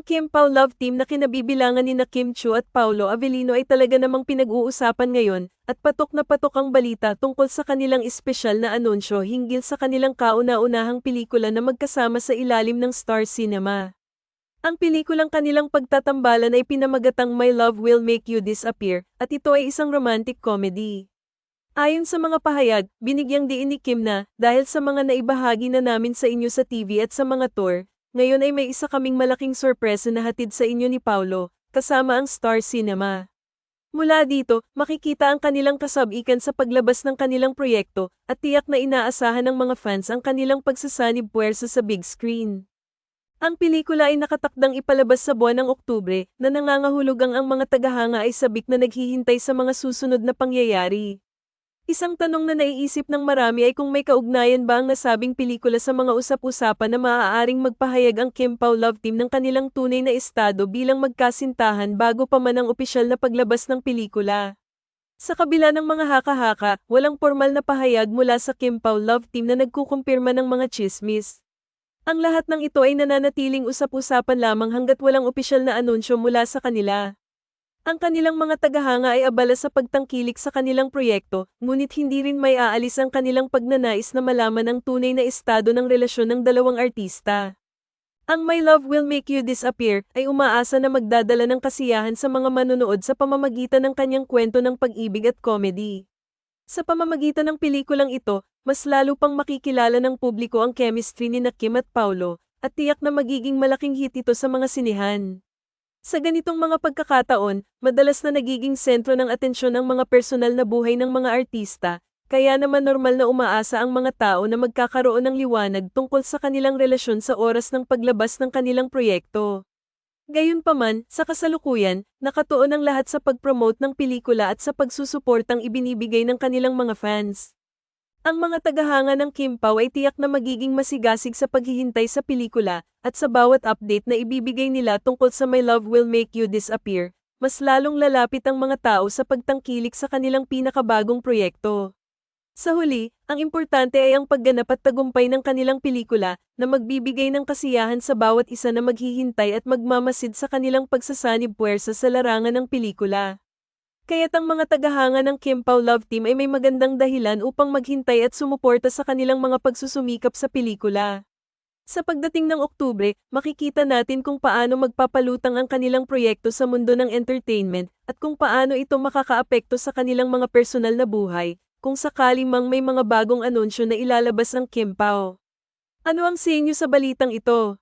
Kim Pao love team na kinabibilangan ni na Kim Chu at Paulo Avellino ay talaga namang pinag-uusapan ngayon, at patok na patok ang balita tungkol sa kanilang espesyal na anunsyo hinggil sa kanilang kauna-unahang pelikula na magkasama sa ilalim ng Star Cinema. Ang pelikulang kanilang pagtatambalan ay pinamagatang My Love Will Make You Disappear, at ito ay isang romantic comedy. Ayon sa mga pahayag, binigyang diin ni Kim na, dahil sa mga naibahagi na namin sa inyo sa TV at sa mga tour, ngayon ay may isa kaming malaking sorpresa na hatid sa inyo ni Paulo, kasama ang Star Cinema. Mula dito, makikita ang kanilang kasabikan sa paglabas ng kanilang proyekto, at tiyak na inaasahan ng mga fans ang kanilang pagsasanib puwersa sa big screen. Ang pelikula ay nakatakdang ipalabas sa buwan ng Oktubre, na nangangahulugang ang mga tagahanga ay sabik na naghihintay sa mga susunod na pangyayari. Isang tanong na naiisip ng marami ay kung may kaugnayan ba ang nasabing pelikula sa mga usap-usapan na maaaring magpahayag ang Kim Pao Love Team ng kanilang tunay na estado bilang magkasintahan bago pa man ang opisyal na paglabas ng pelikula. Sa kabila ng mga haka-haka, walang formal na pahayag mula sa Kim Pao Love Team na nagkukumpirma ng mga chismis. Ang lahat ng ito ay nananatiling usap-usapan lamang hanggat walang opisyal na anunsyo mula sa kanila. Ang kanilang mga tagahanga ay abala sa pagtangkilik sa kanilang proyekto, ngunit hindi rin may aalis ang kanilang pagnanais na malaman ang tunay na estado ng relasyon ng dalawang artista. Ang My Love Will Make You Disappear ay umaasa na magdadala ng kasiyahan sa mga manonood sa pamamagitan ng kanyang kwento ng pag-ibig at comedy. Sa pamamagitan ng pelikulang ito, mas lalo pang makikilala ng publiko ang chemistry ni na Kim at Paulo, at tiyak na magiging malaking hit ito sa mga sinihan. Sa ganitong mga pagkakataon, madalas na nagiging sentro ng atensyon ang mga personal na buhay ng mga artista, kaya naman normal na umaasa ang mga tao na magkakaroon ng liwanag tungkol sa kanilang relasyon sa oras ng paglabas ng kanilang proyekto. Gayunpaman, sa kasalukuyan, nakatuon ang lahat sa pag-promote ng pelikula at sa pagsusuportang ibinibigay ng kanilang mga fans. Ang mga tagahanga ng Kim ay tiyak na magiging masigasig sa paghihintay sa pelikula, at sa bawat update na ibibigay nila tungkol sa My Love Will Make You Disappear, mas lalong lalapit ang mga tao sa pagtangkilik sa kanilang pinakabagong proyekto. Sa huli, ang importante ay ang pagganap at tagumpay ng kanilang pelikula na magbibigay ng kasiyahan sa bawat isa na maghihintay at magmamasid sa kanilang pagsasanib puwersa sa larangan ng pelikula. Kaya't ang mga tagahanga ng Kim Pao Love Team ay may magandang dahilan upang maghintay at sumuporta sa kanilang mga pagsusumikap sa pelikula. Sa pagdating ng Oktubre, makikita natin kung paano magpapalutang ang kanilang proyekto sa mundo ng entertainment at kung paano ito makakaapekto sa kanilang mga personal na buhay, kung sakali mang may mga bagong anunsyo na ilalabas ng Kim Pao. Ano ang sinyo sa balitang ito?